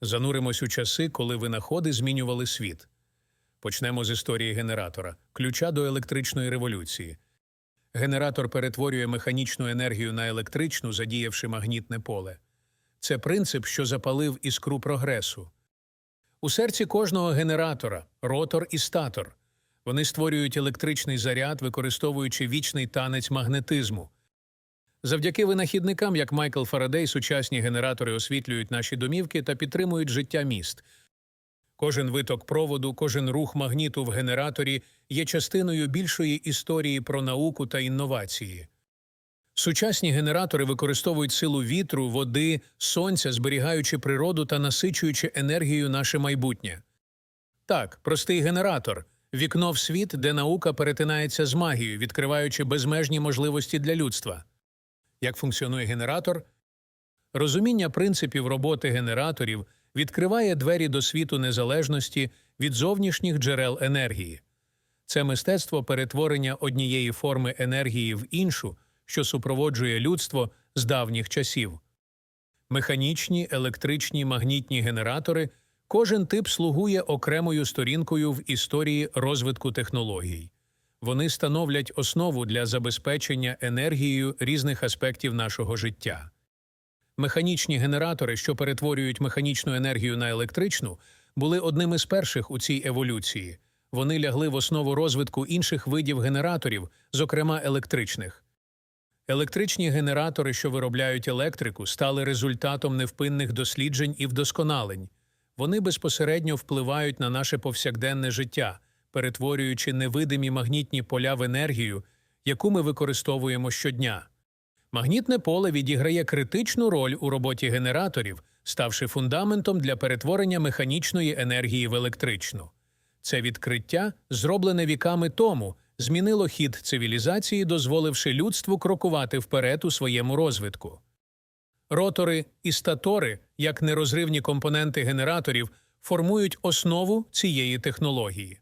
Зануримось у часи, коли винаходи змінювали світ. Почнемо з історії генератора, ключа до електричної революції. Генератор перетворює механічну енергію на електричну, задіявши магнітне поле. Це принцип, що запалив іскру прогресу. У серці кожного генератора ротор і статор. Вони створюють електричний заряд, використовуючи вічний танець магнетизму. Завдяки винахідникам, як Майкл Фарадей, сучасні генератори освітлюють наші домівки та підтримують життя міст. Кожен виток проводу, кожен рух магніту в генераторі є частиною більшої історії про науку та інновації. Сучасні генератори використовують силу вітру, води, сонця, зберігаючи природу та насичуючи енергією наше майбутнє. Так, простий генератор вікно в світ, де наука перетинається з магією, відкриваючи безмежні можливості для людства. Як функціонує генератор? Розуміння принципів роботи генераторів відкриває двері до світу незалежності від зовнішніх джерел енергії. Це мистецтво перетворення однієї форми енергії в іншу, що супроводжує людство з давніх часів. Механічні, електричні, магнітні генератори кожен тип слугує окремою сторінкою в історії розвитку технологій. Вони становлять основу для забезпечення енергією різних аспектів нашого життя. Механічні генератори, що перетворюють механічну енергію на електричну, були одним із перших у цій еволюції. Вони лягли в основу розвитку інших видів генераторів, зокрема електричних. Електричні генератори, що виробляють електрику, стали результатом невпинних досліджень і вдосконалень. Вони безпосередньо впливають на наше повсякденне життя, перетворюючи невидимі магнітні поля в енергію, яку ми використовуємо щодня. Магнітне поле відіграє критичну роль у роботі генераторів, ставши фундаментом для перетворення механічної енергії в електричну. Це відкриття, зроблене віками тому, змінило хід цивілізації, дозволивши людству крокувати вперед у своєму розвитку. Ротори і статори, як нерозривні компоненти генераторів, формують основу цієї технології.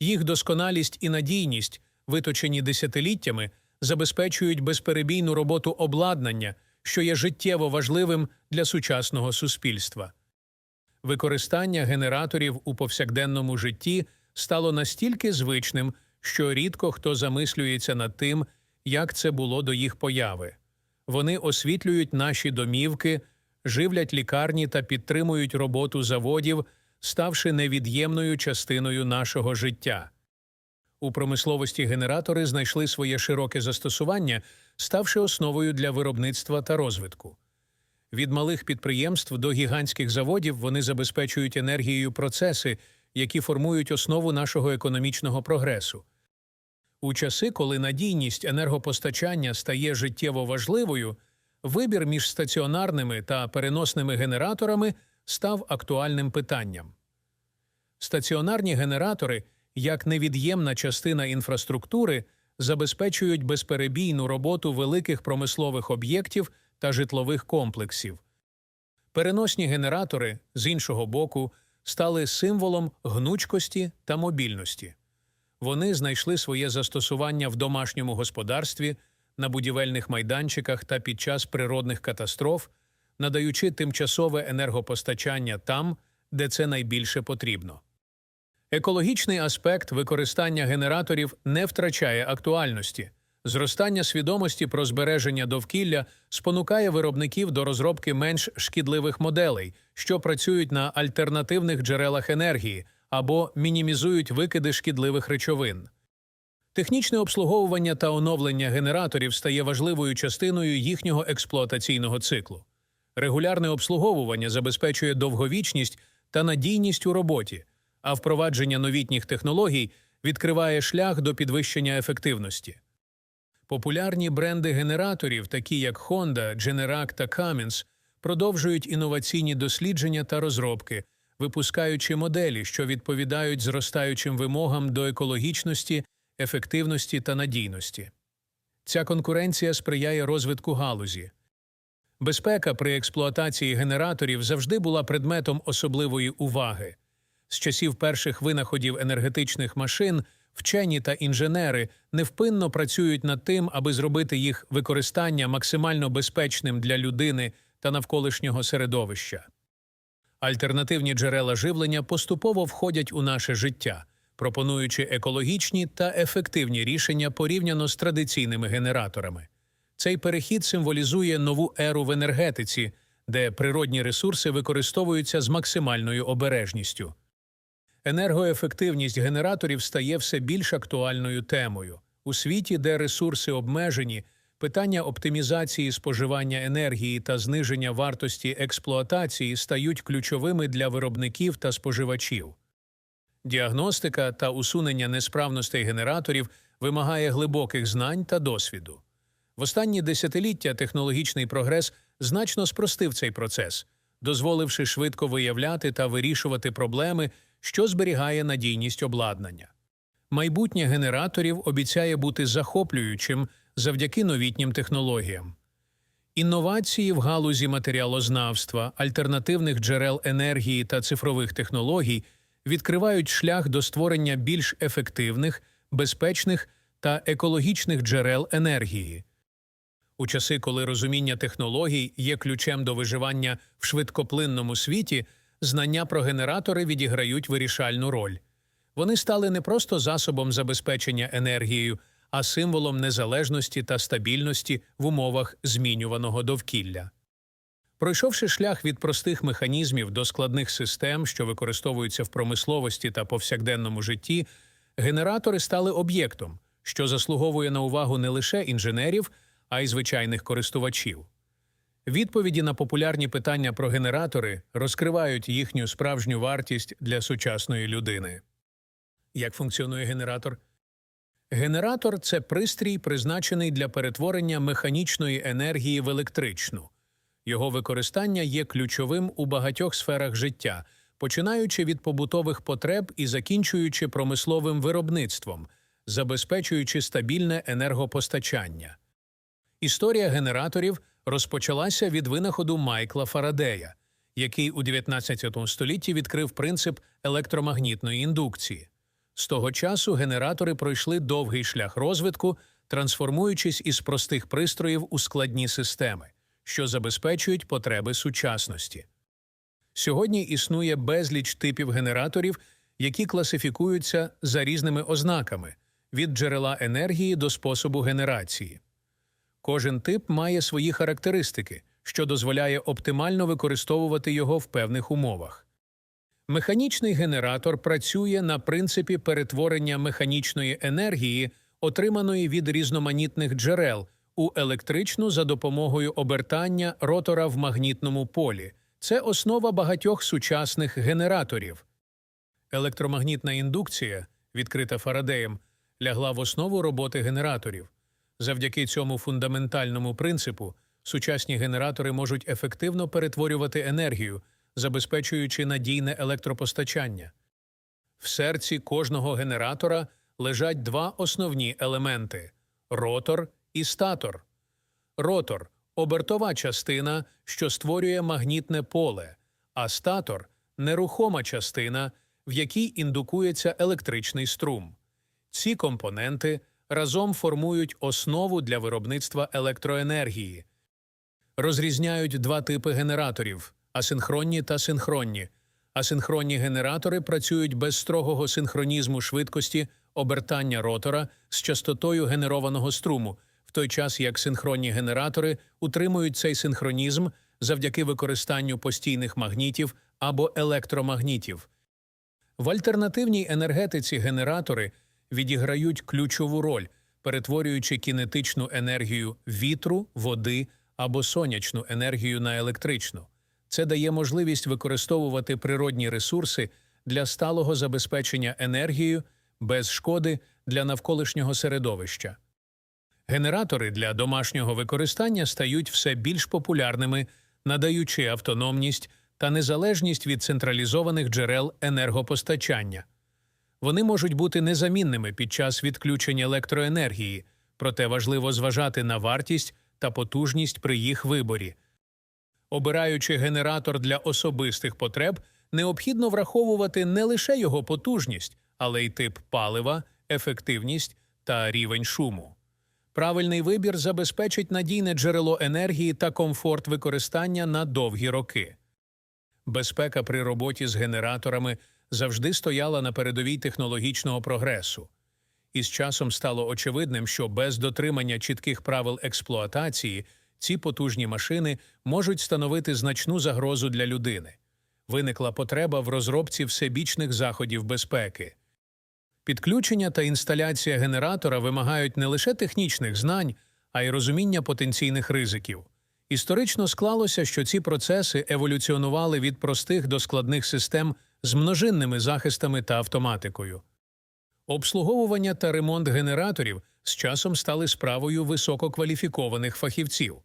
Їх досконалість і надійність, виточені десятиліттями, забезпечують безперебійну роботу обладнання, що є життєво важливим для сучасного суспільства. Використання генераторів у повсякденному житті стало настільки звичним, що рідко хто замислюється над тим, як це було до їх появи. Вони освітлюють наші домівки, живлять лікарні та підтримують роботу заводів, ставши невід'ємною частиною нашого життя. У промисловості генератори знайшли своє широке застосування, ставши основою для виробництва та розвитку. Від малих підприємств до гігантських заводів вони забезпечують енергією процеси, які формують основу нашого економічного прогресу. У часи, коли надійність енергопостачання стає життєво важливою, вибір між стаціонарними та переносними генераторами став актуальним питанням. Стаціонарні генератори, як невід'ємна частина інфраструктури, забезпечують безперебійну роботу великих промислових об'єктів та житлових комплексів. Переносні генератори, з іншого боку, стали символом гнучкості та мобільності. Вони знайшли своє застосування в домашньому господарстві, на будівельних майданчиках та під час природних катастроф, надаючи тимчасове енергопостачання там, де це найбільше потрібно. Екологічний аспект використання генераторів не втрачає актуальності. Зростання свідомості про збереження довкілля спонукає виробників до розробки менш шкідливих моделей, що працюють на альтернативних джерелах енергії або мінімізують викиди шкідливих речовин. Технічне обслуговування та оновлення генераторів стає важливою частиною їхнього експлуатаційного циклу. Регулярне обслуговування забезпечує довговічність та надійність у роботі, а впровадження новітніх технологій відкриває шлях до підвищення ефективності. Популярні бренди генераторів, такі як Honda, Generac та Cummins, продовжують інноваційні дослідження та розробки, випускаючи моделі, що відповідають зростаючим вимогам до екологічності, ефективності та надійності. Ця конкуренція сприяє розвитку галузі. Безпека при експлуатації генераторів завжди була предметом особливої уваги. З часів перших винаходів енергетичних машин вчені та інженери невпинно працюють над тим, аби зробити їх використання максимально безпечним для людини та навколишнього середовища. Альтернативні джерела живлення поступово входять у наше життя, пропонуючи екологічні та ефективні рішення порівняно з традиційними генераторами. Цей перехід символізує нову еру в енергетиці, де природні ресурси використовуються з максимальною обережністю. Енергоефективність генераторів стає все більш актуальною темою. У світі, де ресурси обмежені, питання оптимізації споживання енергії та зниження вартості експлуатації стають ключовими для виробників та споживачів. Діагностика та усунення несправностей генераторів вимагає глибоких знань та досвіду. В останні десятиліття технологічний прогрес значно спростив цей процес, дозволивши швидко виявляти та вирішувати проблеми, що зберігає надійність обладнання. Майбутнє генераторів обіцяє бути захоплюючим завдяки новітнім технологіям. Інновації в галузі матеріалознавства, альтернативних джерел енергії та цифрових технологій відкривають шлях до створення більш ефективних, безпечних та екологічних джерел енергії. У часи, коли розуміння технологій є ключем до виживання в швидкоплинному світі, знання про генератори відіграють вирішальну роль. Вони стали не просто засобом забезпечення енергією, а символом незалежності та стабільності в умовах змінюваного довкілля. Пройшовши шлях від простих механізмів до складних систем, що використовуються в промисловості та повсякденному житті, генератори стали об'єктом, що заслуговує на увагу не лише інженерів, а й звичайних користувачів. Відповіді на популярні питання про генератори розкривають їхню справжню вартість для сучасної людини. Як функціонує генератор? Генератор це пристрій, призначений для перетворення механічної енергії в електричну. Його використання є ключовим у багатьох сферах життя, починаючи від побутових потреб і закінчуючи промисловим виробництвом, забезпечуючи стабільне енергопостачання. Історія генераторів розпочалася від винаходу Майкла Фарадея, який у 19 столітті відкрив принцип електромагнітної індукції. З того часу генератори пройшли довгий шлях розвитку, трансформуючись із простих пристроїв у складні системи, що забезпечують потреби сучасності. Сьогодні існує безліч типів генераторів, які класифікуються за різними ознаками від джерела енергії до способу генерації. Кожен тип має свої характеристики, що дозволяє оптимально використовувати його в певних умовах. Механічний генератор працює на принципі перетворення механічної енергії, отриманої від різноманітних джерел, у електричну за допомогою обертання ротора в магнітному полі. Це основа багатьох сучасних генераторів. Електромагнітна індукція, відкрита Фарадеєм, лягла в основу роботи генераторів. Завдяки цьому фундаментальному принципу сучасні генератори можуть ефективно перетворювати енергію, забезпечуючи надійне електропостачання. В серці кожного генератора лежать два основні елементи ротор і статор. Ротор обертова частина, що створює магнітне поле, а статор нерухома частина, в якій індукується електричний струм. Ці компоненти разом формують основу для виробництва електроенергії. Розрізняють два типи генераторів асинхронні та синхронні. Асинхронні генератори працюють без строгого синхронізму швидкості обертання ротора з частотою генерованого струму, в той час як синхронні генератори утримують цей синхронізм завдяки використанню постійних магнітів або електромагнітів. В альтернативній енергетиці генератори відіграють ключову роль, перетворюючи кінетичну енергію вітру, води або сонячну енергію на електричну. Це дає можливість використовувати природні ресурси для сталого забезпечення енергією без шкоди для навколишнього середовища. Генератори для домашнього використання стають все більш популярними, надаючи автономність та незалежність від централізованих джерел енергопостачання. Вони можуть бути незамінними під час відключення електроенергії, проте важливо зважати на вартість та потужність при їх виборі. Обираючи генератор для особистих потреб, необхідно враховувати не лише його потужність, але й тип палива, ефективність та рівень шуму. Правильний вибір забезпечить надійне джерело енергії та комфорт використання на довгі роки. безпека при роботі з генераторами завжди стояла на передовій технологічного прогресу. І з часом стало очевидним, що без дотримання чітких правил експлуатації ці потужні машини можуть становити значну загрозу для людини. Виникла потреба в розробці всебічних заходів безпеки. Підключення та інсталяція генератора вимагають не лише технічних знань, а й розуміння потенційних ризиків. Історично склалося, що ці процеси еволюціонували від простих до складних систем з множинними захистами та автоматикою. Обслуговування та ремонт генераторів з часом стали справою висококваліфікованих фахівців.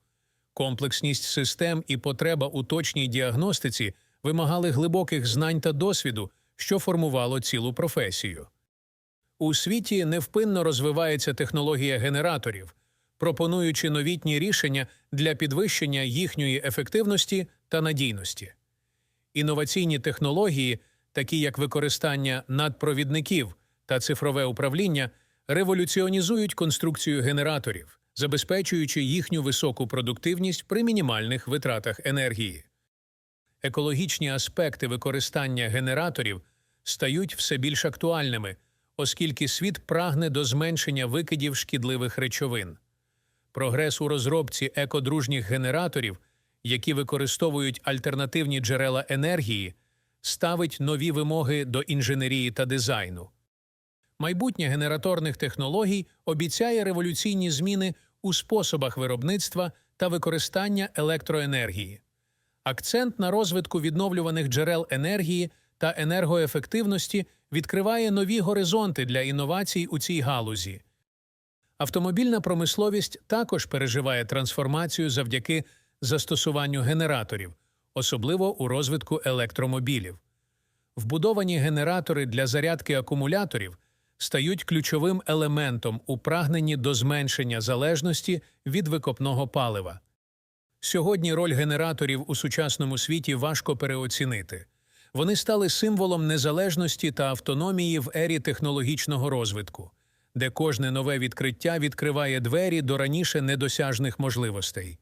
Комплексність систем і потреба у точній діагностиці вимагали глибоких знань та досвіду, що формувало цілу професію. У світі невпинно розвивається технологія генераторів, пропонуючи новітні рішення для підвищення їхньої ефективності та надійності. Інноваційні технології, такі як використання надпровідників та цифрове управління, революціонізують конструкцію генераторів, забезпечуючи їхню високу продуктивність при мінімальних витратах енергії. Екологічні аспекти використання генераторів стають все більш актуальними, оскільки світ прагне до зменшення викидів шкідливих речовин. Прогрес у розробці екодружніх генераторів, які використовують альтернативні джерела енергії, ставить нові вимоги до інженерії та дизайну. Майбутнє генераторних технологій обіцяє революційні зміни у способах виробництва та використання електроенергії. Акцент на розвитку відновлюваних джерел енергії та енергоефективності відкриває нові горизонти для інновацій у цій галузі. Автомобільна промисловість також переживає трансформацію завдяки застосуванню генераторів, особливо у розвитку електромобілів. Вбудовані генератори для зарядки акумуляторів стають ключовим елементом у прагненні до зменшення залежності від викопного палива. Сьогодні роль генераторів у сучасному світі важко переоцінити. Вони стали символом незалежності та автономії в ері технологічного розвитку, де кожне нове відкриття відкриває двері до раніше недосяжних можливостей.